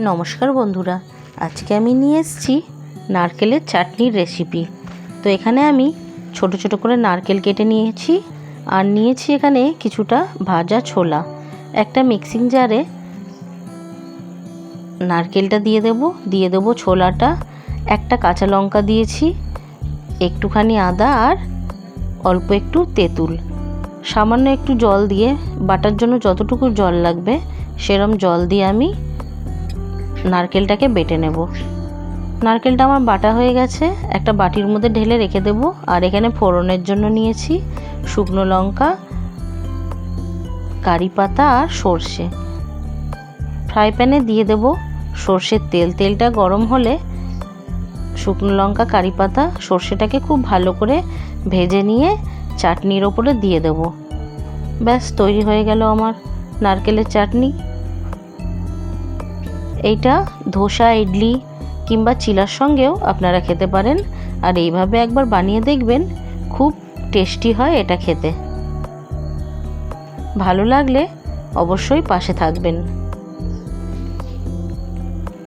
নমস্কার বন্ধুরা, আজকে আমি নিয়ে এসেছি নারকেলের চাটনির রেসিপি তো এখানে আমি ছোট ছোট করে নারকেল কেটে নিয়েছি আর নিয়েছি এখানে কিছুটা ভাজা ছোলা। একটা মিক্সিং জারে নারকেলটা দিয়ে দেব দিয়ে দেব ছোলাটা। একটা কাঁচা লঙ্কা দিয়েছি, একটুখানি আদা আর অল্প একটু তেঁতুল। সামান্য একটু জল দিয়ে, বাটার জন্য যতটুকু জল লাগবে, সেরম জল দিয়ে আমি নারকেলটাকে বেটে নেব। নারকেলটা আমার বাটা হয়ে গেছে, একটা বাটির মধ্যে ঢেলে রেখে দেব। আর এখানে ফোড়নের জন্য নিয়েছি শুকনো লঙ্কা, কারি পাতা আর সর্ষে। ফ্রাই প্যানে দিয়ে দেব সর্ষের তেল। তেলটা গরম হলে শুকনো লঙ্কা, কারি পাতা, সর্ষেটাকে খুব ভালো করে ভেজে নিয়ে চাটনির ওপরে দিয়ে দেব। ব্যাস, তৈরি হয়ে গেল আমার নারকেলের চাটনি। এইটা ধোসা, ইডলি কিংবা চিলার সঙ্গেও আপনারা খেতে পারেন। আর এইভাবে একবার বানিয়ে দেখবেন, খুব টেস্টি হয় এটা খেতে। ভালো লাগলে অবশ্যই পাশে থাকবেন।